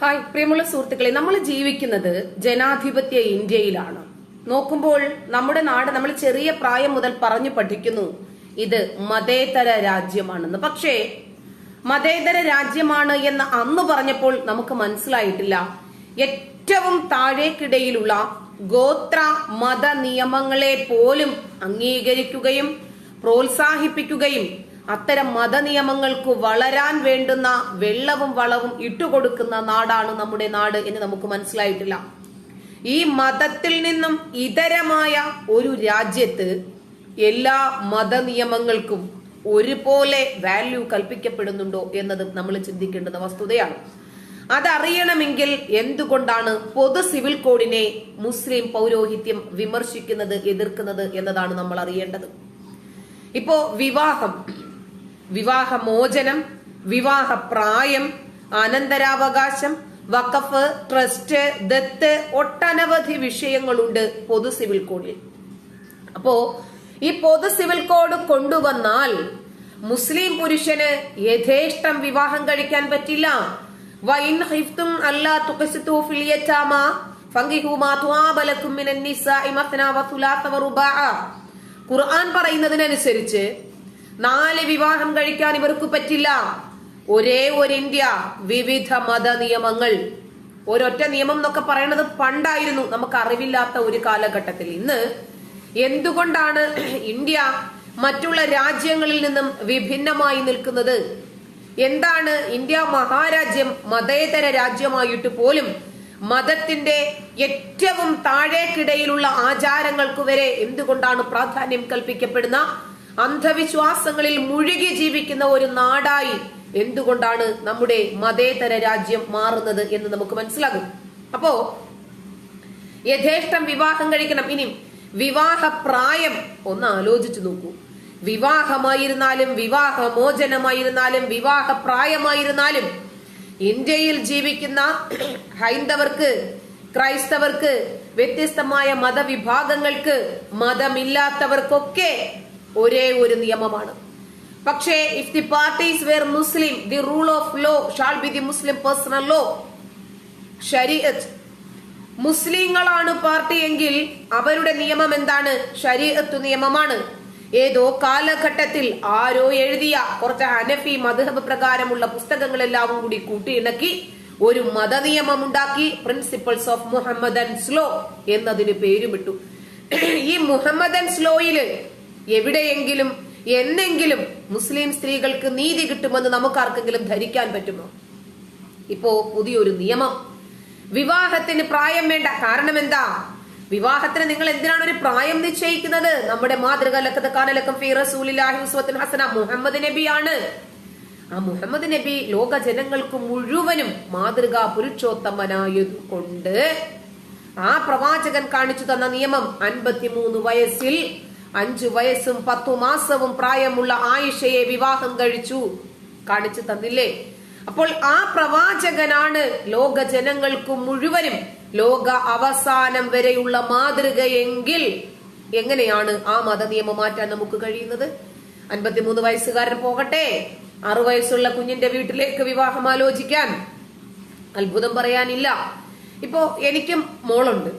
Hi പ്രിയമുള്ള സുഹൃത്തുക്കളെ നമ്മൾ ജീവിക്കുന്നത് ജനാധിപത്യ ഇന്ത്യയിലാണ്. നോക്കുമ്പോൾ നമ്മുടെ നാട് നമ്മൾ ചെറിയ പ്രായം മുതൽ പറഞ്ഞു പഠിക്കുന്നു ഇത് മതേതര രാജ്യമാണെന്ന്. പക്ഷേ മതേതര രാജ്യമാണ് എന്ന് അന്ന് പറഞ്ഞപ്പോൾ നമുക്ക് മനസ്സിലായിട്ടില്ല. ഏറ്റവും താഴേക്കിടയിലുള്ള ഗോത്ര മത നിയമങ്ങളെ പോലും അംഗീകരിക്കുകയും പ്രോത്സാഹിപ്പിക്കുകയും അത്തരം മതനിയമങ്ങൾക്ക് വളരാൻ വേണ്ടുന്ന വെള്ളവും വളവും ഇട്ടുകൊടുക്കുന്ന നാടാണ് നമ്മുടെ നാട് എന്ന് നമുക്ക് മനസ്സിലായിട്ടില്ല. ഈ മതത്തിൽ നിന്നും ഇതരമായ ഒരു രാജ്യത്ത് എല്ലാ മതനിയമങ്ങൾക്കും ഒരുപോലെ വാല്യൂ കൽപ്പിക്കപ്പെടുന്നുണ്ടോ എന്നത് നമ്മൾ ചിന്തിക്കേണ്ടുന്ന വസ്തുതയാണ്. അതറിയണമെങ്കിൽ എന്തുകൊണ്ടാണ് പൊതു സിവിൽ കോഡിനെ മുസ്ലിം പൗരോഹിത്യം വിമർശിക്കുന്നത് എതിർക്കുന്നത് എന്നതാണ് നമ്മൾ അറിയേണ്ടത്. ഇപ്പോ വിവാഹം. വിവാഹമോചനം വിവാഹപ്രായം അനന്തരാവകാശം വഖഫ് ട്രസ്റ്റ് ദത്ത് ഒട്ടനവധി വിഷയങ്ങളുണ്ട് പൊതു സിവിൽ കോഡിൽ. അപ്പോ ഈ പൊതു സിവിൽ കോഡ് കൊണ്ടുവന്നാൽ മുസ്ലിം പുരുഷന് യഥേഷ്ടം വിവാഹം കഴിക്കാൻ പറ്റില്ല. ഖുർആൻ പറയുന്നതിനനുസരിച്ച് നാല് വിവാഹം കഴിക്കാൻ ഇവർക്ക് പറ്റില്ല. ഒരേ ഒരു ഇന്ത്യ വിവിധ മത നിയമങ്ങൾ. ഒരൊറ്റ നിയമം എന്നൊക്കെ പറയുന്നത് പണ്ടായിരുന്നു. നമുക്ക് അറിവില്ലാത്ത ഒരു കാലഘട്ടത്തിൽ. ഇന്ന് എന്തുകൊണ്ടാണ് ഇന്ത്യ മറ്റുള്ള രാജ്യങ്ങളിൽ നിന്നും വിഭിന്നമായി നിൽക്കുന്നത്? എന്താണ് ഇന്ത്യ മഹാരാജ്യം മതേതര രാജ്യമായിട്ട് പോലും മതത്തിന്റെ ഏറ്റവും താഴേക്കിടയിലുള്ള ആചാരങ്ങൾക്ക് വരെ എന്തുകൊണ്ടാണ് പ്രാധാന്യം കൽപ്പിക്കപ്പെടുന്ന അന്ധവിശ്വാസങ്ങളിൽ മുഴുകി ജീവിക്കുന്ന ഒരു നാടായി എന്തുകൊണ്ടാണ് നമ്മുടെ മതേതര രാജ്യം മാറുന്നത് എന്ന് നമുക്ക് മനസ്സിലാകും. അപ്പോ യഥേഷ്ടം വിവാഹം കഴിക്കണം. ഇനി വിവാഹ പ്രായം ഒന്ന് ആലോചിച്ചു നോക്കൂ. വിവാഹമായിരുന്നാലും വിവാഹമോചനമായിരുന്നാലും വിവാഹ പ്രായമായിരുന്നാലും ഇന്ത്യയിൽ ജീവിക്കുന്ന ഹൈന്ദവർക്ക് ക്രൈസ്തവർക്ക് വ്യത്യസ്തമായ മതവിഭാഗങ്ങൾക്ക് മതമില്ലാത്തവർക്കൊക്കെ ഒരേ ഒരു നിയമമാണ്. പക്ഷേ if the parties were Muslim the rule of law shall be the Muslim personal law ഷരീഅത്ത് മുസ്ലിങ്ങളാണ് പാർട്ടി എങ്കിൽ അവരുടെ നിയമം എന്താണ്? ഷരീഅത്ത് നിയമമാണ്. ഏതോ കാലഘട്ടത്തിൽ ആരോ എഴുതിയ കുറച്ച് ഹനഫി മധുഹബ് പ്രകാരമുള്ള പുസ്തകങ്ങളെല്ലാം കൂടി കൂട്ടിയിണക്കി ഒരു മതനിയമം ഉണ്ടാക്കി പ്രിൻസിപ്പൾസ് ഓഫ് മുഹമ്മദൻ സ്ലോ എന്നതിന് പേരുമിട്ടു. ഈ മുഹമ്മദൻ സ്ലോയിൽ എവിടെയെങ്കിലും എന്നെങ്കിലും മുസ്ലിം സ്ത്രീകൾക്ക് നീതി കിട്ടുമെന്ന് നമുക്കാർക്കെങ്കിലും ധരിക്കാൻ പറ്റുമോ? ഇപ്പോ പുതിയൊരു നിയമം. വിവാഹത്തിന് പ്രായം വേണ്ട കാരണം എന്താ വിവാഹത്തിന് നിങ്ങൾ എന്തിനാണ് ഒരു പ്രായം നിശ്ചയിക്കുന്നത്? നമ്മുടെ മാതൃക ലക്കത്ത് കാനലക്കം ഹസന മുഹമ്മദ് നബിയാണ്. ആ മുഹമ്മദ് നബി ലോക ജനങ്ങൾക്ക് മുഴുവനും മാതൃകാ പുരുഷോത്തമനായതുകൊണ്ട് ആ പ്രവാചകൻ കാണിച്ചു തന്ന നിയമം അൻപത്തിമൂന്ന് വയസ്സിൽ അഞ്ചു വയസ്സും പത്തു മാസവും പ്രായമുള്ള ആയിഷയെ വിവാഹം കഴിച്ചു. കാണിച്ചു തന്നില്ലേ? അപ്പോൾ ആ പ്രവാചകനാണ് ലോക ജനങ്ങൾക്ക് മുഴുവനും ലോക അവസാനം വരെയുള്ള മാതൃകയെങ്കിൽ എങ്ങനെയാണ് ആ മത നിയമം മാറ്റാൻ നമുക്ക് കഴിയുന്നത്? അൻപത്തിമൂന്ന് വയസ്സുകാരൻ പോകട്ടെ. ആറു വയസ്സുള്ള കുഞ്ഞിന്റെ വീട്ടിലേക്ക് വിവാഹം ആലോചിക്കാൻ അത്ഭുതം പറയാനില്ല. ഇപ്പോ എനിക്കും മോളുണ്ട്.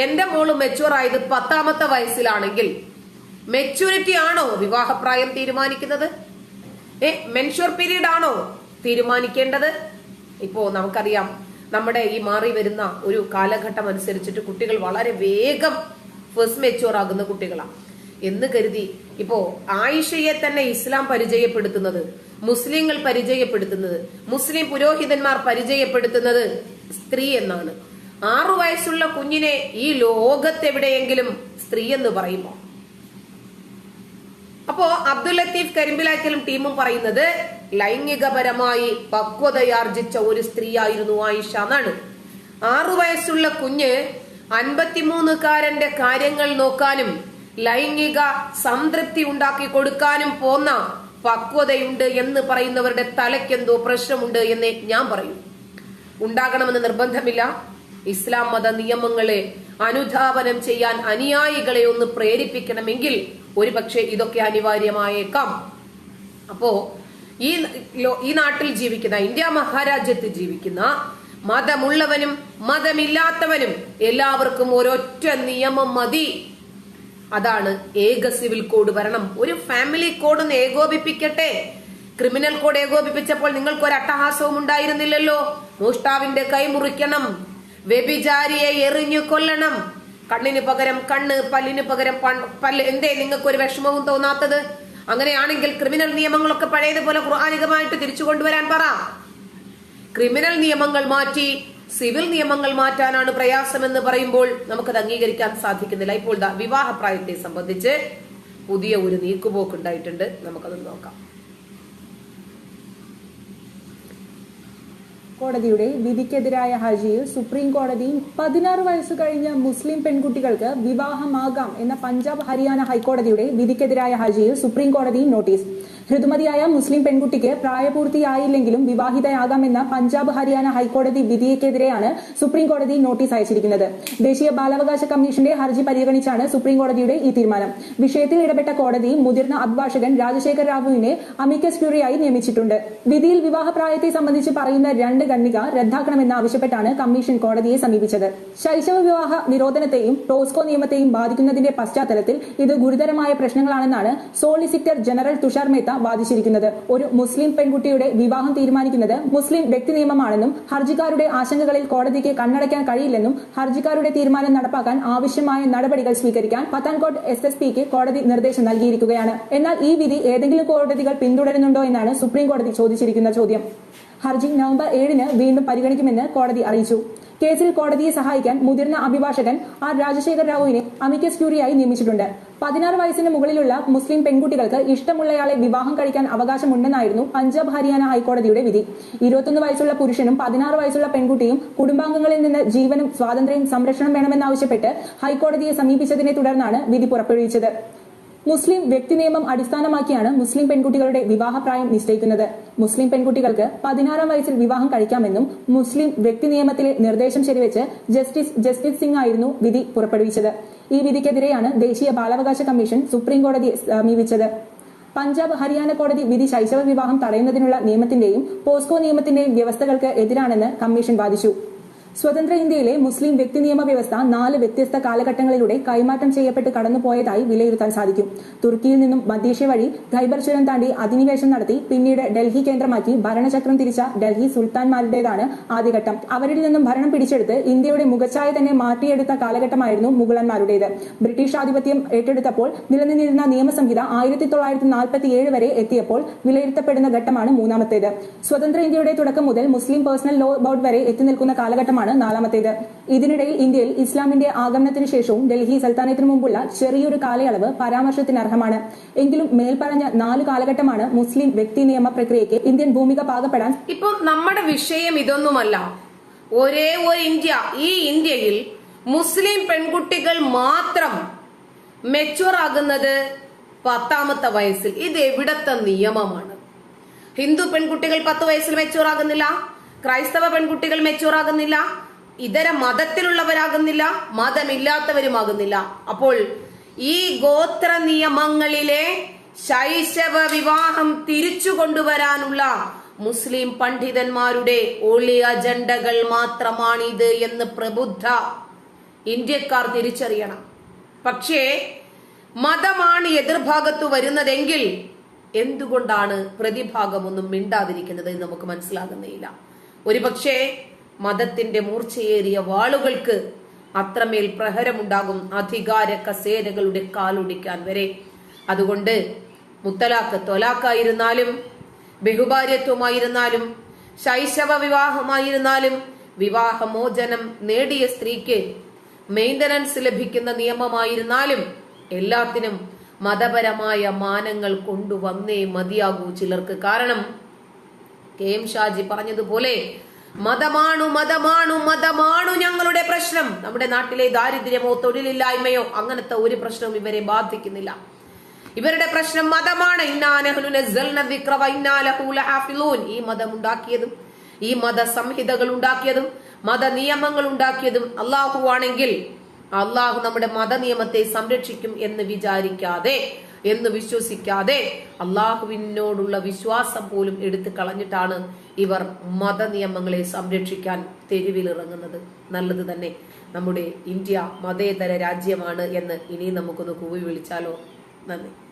എന്റെ മോൾ മെച്ചൂർ ആയത് പത്താമത്തെ വയസ്സിലാണെങ്കിൽ മെച്ചൂരിറ്റി ആണോ വിവാഹപ്രായം തീരുമാനിക്കുന്നത്? ഏ മെൻഷുർ പീരീഡ് ആണോ തീരുമാനിക്കേണ്ടത്? ഇപ്പോ നമുക്കറിയാം നമ്മുടെ ഈ മാറി വരുന്ന ഒരു കാലഘട്ടം അനുസരിച്ചിട്ട് കുട്ടികൾ വളരെ വേഗം ഫസ്റ്റ് മെച്ചൂർ ആകുന്ന കുട്ടികളാണ് എന്ന് കരുതി ഇപ്പോ ആയിഷയെ തന്നെ ഇസ്ലാം പരിചയപ്പെടുത്തുന്നത് മുസ്ലിങ്ങൾ പരിചയപ്പെടുത്തുന്നത് മുസ്ലിം പുരോഹിതന്മാർ പരിചയപ്പെടുത്തുന്നത് സ്ത്രീ എന്നാണ്. ആറു വയസ്സുള്ള കുഞ്ഞിനെ ഈ ലോകത്തെവിടെയെങ്കിലും സ്ത്രീ എന്ന് പറയുമോ അപ്പോ അബ്ദുൽ ലത്തീഫ് കരിമ്പിലാക്കലും ടീമും പറയുന്നത് ലൈംഗികപരമായി പക്വതയാർജിച്ച ഒരു സ്ത്രീയായിരുന്നു ആയിഷ എന്നാണ്. ആറു വയസ്സുള്ള കുഞ്ഞ് അൻപത്തിമൂന്നുകാരന്റെ കാര്യങ്ങൾ നോക്കാനും ലൈംഗിക സംതൃപ്തി ഉണ്ടാക്കി കൊടുക്കാനും പോന്ന പക്വതയുണ്ട് എന്ന് പറയുന്നവരുടെ തലയ്ക്കെന്തോ പ്രശ്നമുണ്ട് എന്നേ ഞാൻ പറയൂ. ഉണ്ടാകണമെന്ന് നിർബന്ധമില്ല. ഇസ്ലാം മത നിയമങ്ങളെ അനുധാപനം ചെയ്യാൻ അനുയായികളെ ഒന്ന് പ്രേരിപ്പിക്കണമെങ്കിൽ ഒരുപക്ഷെ ഇതൊക്കെ അനിവാര്യമായേക്കാം. അപ്പോ ഈ ഈ നാട്ടിൽ ജീവിക്കുന്ന ഇന്ത്യ മഹാരാജ്യത്ത് ജീവിക്കുന്ന മതമുള്ളവനും മതമില്ലാത്തവനും എല്ലാവർക്കും ഒരൊറ്റ നിയമം മതി. അതാണ് ഏക സിവിൽ കോഡ് വരണം ഒരു ഫാമിലി കോഡ് ഒന്ന് ഏകോപിപ്പിക്കട്ടെ. ക്രിമിനൽ കോഡ് ഏകോപിപ്പിച്ചപ്പോൾ നിങ്ങൾക്ക് ഒരു അട്ടഹാസവും ഉണ്ടായിരുന്നില്ലല്ലോ. മോഷ്ടാവിന്റെ കൈ മുറിക്കണം. വ്യഭിചാരിയെ എറിഞ്ഞു കൊല്ലണം. കണ്ണിന് പകരം കണ്ണ് പല്ലിന് പകരം പല്ല്. എന്തേ നിങ്ങൾക്ക് ഒരു വിഷമവും തോന്നാത്തത്? അങ്ങനെയാണെങ്കിൽ ക്രിമിനൽ നിയമങ്ങളൊക്കെ പഴയതുപോലെ ഖുർആാനികമായിട്ട് തിരിച്ചു കൊണ്ടുവരാൻ പറ. ക്രിമിനൽ നിയമങ്ങൾ മാറ്റി സിവിൽ നിയമങ്ങൾ മാറ്റാനാണ് പ്രയാസമെന്ന് പറയുമ്പോൾ നമുക്കത് അംഗീകരിക്കാൻ സാധിക്കുന്നില്ല. ഇപ്പോൾ വിവാഹപ്രായത്തെ സംബന്ധിച്ച് പുതിയ ഒരു നീക്കുപോക്ക് ഉണ്ടായിട്ടുണ്ട് നമുക്കത് നോക്കാം. കോടതിയുടെ വിധിക്കെതിരായ ഹർജിയിൽ സുപ്രീം കോടതി പതിനാറ് വയസ്സ് കഴിഞ്ഞ മുസ്ലിം പെൺകുട്ടികൾക്ക് വിവാഹമാകാം എന്ന പഞ്ചാബ് ഹരിയാന ഹൈക്കോടതിയുടെ വിധിക്കെതിരായ ഹർജിയിൽ സുപ്രീം കോടതി നോട്ടീസ്. ഋതുമതിയായ മുസ്ലിം പെൺകുട്ടിക്ക് പ്രായപൂർത്തിയായില്ലെങ്കിലും വിവാഹിതയാകാമെന്ന പഞ്ചാബ് ഹരിയാന ഹൈക്കോടതി വിധിക്കെതിരെയാണ് സുപ്രീം കോടതി നോട്ടീസ് അയച്ചിരിക്കുന്നത്. ദേശീയ ബാലാവകാശ കമ്മീഷന്റെ ഹർജി പരിഗണിച്ചാണ് സുപ്രീം കോടതിയുടെ ഈ തീരുമാനം. വിഷയത്തിൽ ഇടപെട്ട കോടതി മുതിർന്ന അഭിഭാഷകൻ രാജശേഖർ റാവുവിനെ അമിക്കസ് ക്യൂറിയായി നിയമിച്ചിട്ടുണ്ട്. വിധിയിൽ വിവാഹപ്രായത്തെ സംബന്ധിച്ച് പറയുന്ന രണ്ട് ഖണ്ഡിക റദ്ദാക്കണമെന്ന് ആവശ്യപ്പെട്ടാണ് കമ്മീഷൻ കോടതിയെ സമീപിച്ചത്. ശൈശവ വിവാഹ നിരോധനത്തെയും ടോസ്കോ നിയമത്തെയും ബാധിക്കുന്നതിന്റെ പശ്ചാത്തലത്തിൽ ഇത് ഗുരുതരമായ പ്രശ്നങ്ങളാണെന്നാണ് സോളിസിറ്റർ ജനറൽ തുഷാർ മേത്ത വാദിച്ചിരിക്കുന്നത് ഒരു മുസ്ലിം പെൺകുട്ടിയുടെ വിവാഹം തീരുമാനിക്കുന്നത് മുസ്ലിം വ്യക്തി നിയമമാണെന്നും ഹർജിക്കാരുടെ ആശങ്കകളിൽ കോടതിക്ക് കണ്ണടയ്ക്കാൻ കഴിയില്ലെന്നും ഹർജിക്കാരുടെ തീരുമാനം നടപ്പാക്കാൻ ആവശ്യമായ നടപടികൾ സ്വീകരിക്കാൻ പത്താൻകോട്ട് എസ് എസ് പിക്ക് കോടതി നിർദ്ദേശം നൽകിയിരിക്കുകയാണ്. എന്നാൽ ഈ വിധി ഏതെങ്കിലും കോടതികൾ പിന്തുടരുന്നുണ്ടോ എന്നാണ് സുപ്രീം കോടതി ചോദിച്ചിരിക്കുന്ന ചോദ്യം. ഹർജി നവംബർ ഏഴിന് വീണ്ടും പരിഗണിക്കുമെന്ന് കോടതി അറിയിച്ചു. കേസിൽ കോടതിയെ സഹായിക്കാൻ മുതിർന്ന അഭിഭാഷകൻ ആർ രാജശേഖർ റാവുവിനെ അമിക്കസ് ക്യൂറിയായി നിയമിച്ചിട്ടുണ്ട്. പതിനാറ് വയസ്സിന് മുകളിലുള്ള മുസ്ലിം പെൺകുട്ടികൾക്ക് ഇഷ്ടമുള്ളയാളെ വിവാഹം കഴിക്കാൻ അവകാശമുണ്ടെന്നായിരുന്നു പഞ്ചാബ് ഹരിയാന ഹൈക്കോടതിയുടെ വിധി. ഇരുപത്തൊന്ന് വയസ്സുള്ള പുരുഷനും പതിനാറ് വയസ്സുള്ള പെൺകുട്ടിയും കുടുംബാംഗങ്ങളിൽ നിന്ന് ജീവനും സ്വാതന്ത്ര്യവും സംരക്ഷണം വേണമെന്നാവശ്യപ്പെട്ട് ഹൈക്കോടതിയെ സമീപിച്ചതിനെ തുടർന്നാണ് വിധി പുറപ്പെടുവിച്ചത്. മുസ്ലിം വ്യക്തി നിയമം അടിസ്ഥാനമാക്കിയാണ് മുസ്ലിം പെൺകുട്ടികളുടെ വിവാഹപ്രായം നിശ്ചയിക്കുന്നത്. മുസ്ലിം പെൺകുട്ടികൾക്ക് പതിനാറാം വയസ്സിൽ വിവാഹം കഴിക്കാമെന്നും മുസ്ലിം വ്യക്തി നിയമത്തിലെ നിർദ്ദേശം ശരിവെച്ച് ജസ്റ്റിസ് ജസ്റ്റിസ് സിംഗ് ആയിരുന്നു വിധി പുറപ്പെടുവിച്ചത്. ഈ വിധിക്കെതിരെയാണ് ദേശീയ ബാലാവകാശ കമ്മീഷൻ സുപ്രീം കോടതിയെ സമീപിച്ചത്. പഞ്ചാബ് ഹരിയാന കോടതി വിധി ശൈശവ വിവാഹം തടയുന്നതിനുള്ള നിയമത്തിന്റെയും പോസ്കോ നിയമത്തിന്റെയും വ്യവസ്ഥകൾക്ക് എതിരാണെന്ന് കമ്മീഷൻ വാദിച്ചു. സ്വതന്ത്ര ഇന്ത്യയിലെ മുസ്ലിം വ്യക്തി നിയമ വ്യവസ്ഥ നാല് വ്യത്യസ്ത കാലഘട്ടങ്ങളിലൂടെ കൈമാറ്റം ചെയ്യപ്പെട്ട് കടന്നുപോയതായി വിലയിരുത്താൻ സാധിക്കും. തുർക്കിയിൽ നിന്നും മധ്യേഷ്യ വഴി ഖൈബർ ചുരം താണ്ടി അധിനിവേശം നടത്തി പിന്നീട് ഡൽഹി കേന്ദ്രമാക്കി ഭരണചക്രം തിരിച്ച ഡൽഹി സുൽത്താൻമാരുടേതാണ് ആദ്യഘട്ടം. അവരിൽ നിന്നും ഭരണം പിടിച്ചെടുത്ത് ഇന്ത്യയുടെ മുഖച്ഛായ തന്നെ മാറ്റിയെടുത്ത കാലഘട്ടമായിരുന്നു മുഗളന്മാരുടേത്. ബ്രിട്ടീഷ് ആധിപത്യം ഏറ്റെടുത്തപ്പോൾ നിലനിന്നിരുന്ന നിയമസംഹിത ആയിരത്തി തൊള്ളായിരത്തി നാൽപ്പത്തി ഏഴ് വരെ എത്തിയപ്പോൾ വിലയിരുത്തപ്പെടുന്ന ഘട്ടമാണ് മൂന്നാമത്തേത്. സ്വതന്ത്ര ഇന്ത്യയുടെ തുടക്കം മുതൽ മുസ്ലിം പേഴ്സണൽ ലോ ബോർഡ് വരെ എത്തി നിൽക്കുന്ന കാലഘട്ടമാണ് നാലാമത്തേത്. ഇതിനിടയിൽ ഇന്ത്യയിൽ ഇസ്ലാമിന്റെ ആഗമനത്തിന് ശേഷവും ഡൽഹി സൽത്താനത്തിനു മുമ്പുള്ള ചെറിയൊരു കാലയളവ് പരാമർശത്തിന് അർഹമാണ്. എങ്കിലും മേൽപ്പറഞ്ഞ നാല് കാലഘട്ടമാണ് മുസ്ലിം വ്യക്തി നിയമ പ്രക്രിയയ്ക്ക് ഇന്ത്യൻ ഭൂമിക പാകപ്പെടാൻ ഇപ്പൊ നമ്മുടെ വിഷയം ഇതൊന്നുമല്ല. ഒരേ ഒരു ഇന്ത്യ. ഈ ഇന്ത്യയിൽ മുസ്ലിം പെൺകുട്ടികൾ മാത്രം മെച്ചൂർ ആകുന്നത് പത്താമത്തെ വയസ്സിൽ. ഇത് എവിടത്തെ നിയമമാണ്? ഹിന്ദു പെൺകുട്ടികൾ പത്ത് വയസ്സിൽ മെച്ചൂർ ആകുന്നില്ല ക്രൈസ്തവ പെൺകുട്ടികൾ മെച്ചൂർ ആകുന്നില്ല. ഇതര മതത്തിലുള്ളവരാകുന്നില്ല. മതമില്ലാത്തവരുമാകുന്നില്ല. അപ്പോൾ ഈ ഗോത്ര നിയമങ്ങളിലെ ശൈശവ വിവാഹം തിരിച്ചു കൊണ്ടുവരാനുള്ള മുസ്ലിം പണ്ഡിതന്മാരുടെ ഒളി അജണ്ടകൾ മാത്രമാണിത് എന്ന് പ്രബുദ്ധ ഇന്ത്യക്കാർ തിരിച്ചറിയണം. പക്ഷേ മതമാണ് എതിർഭാഗത്ത് വരുന്നതെങ്കിൽ എന്തുകൊണ്ടാണ് പ്രതിഭാഗമൊന്നും മിണ്ടാതിരിക്കുന്നത് എന്ന് നമുക്ക് മനസ്സിലാകുന്നേയില്ല. ഒരുപക്ഷെ മതത്തിന്റെ മൂർച്ചയേറിയ വാളുകൾക്ക് അത്രമേൽ പ്രഹരമുണ്ടാകും അധികാര കസേരകളുടെ കാലൊടിക്കാൻ വരെ. അതുകൊണ്ട് മുത്തലാഖ് തൊലാക്കായിരുന്നാലും ബഹുഭാര്യത്വമായിരുന്നാലും ശൈശവ വിവാഹമായിരുന്നാലും വിവാഹമോചനം നേടിയ സ്ത്രീക്ക് മെയിന്റനൻസ് ലഭിക്കുന്ന നിയമമായിരുന്നാലും എല്ലാത്തിനും മതപരമായ മാനങ്ങൾ കൊണ്ടുവന്നേ മതിയാകൂ ചിലർക്ക്. കാരണം കെ എം ഷാജി പറഞ്ഞതുപോലെ മതമാണു മതമാണു മതമാണു ഞങ്ങളുടെ പ്രശ്നം. നമ്മുടെ നാട്ടിലെ ദാരിദ്ര്യമോ തൊഴിലില്ലായ്മയോ അങ്ങനത്തെ ഒരു പ്രശ്നവും ഇവരെ ബാധിക്കുന്നില്ല. ഇവരുടെ പ്രശ്നം മതമാണ്. ഈ മതം ഉണ്ടാക്കിയതും ഈ മത സംഹിതകൾ ഉണ്ടാക്കിയതും മത നിയമങ്ങൾ ഉണ്ടാക്കിയതും അള്ളാഹു ആണെങ്കിൽ അള്ളാഹു നമ്മുടെ മതനിയമത്തെ സംരക്ഷിക്കും എന്ന് വിചാരിക്കാതെ എന്ന് വിശ്വസിക്കാതെ അള്ളാഹുവിനോടുള്ള വിശ്വാസം പോലും എടുത്തു കളഞ്ഞിട്ടാണ് ഇവർ മതനിയമങ്ങളെ സംരക്ഷിക്കാൻ തെരുവിലിറങ്ങുന്നത്. നല്ലത് തന്നെ. നമ്മുടെ ഇന്ത്യ മതേതര രാജ്യമാണ് എന്ന് ഇനി നമുക്കൊന്ന് കൂവി വിളിച്ചാലോ? നന്ദി.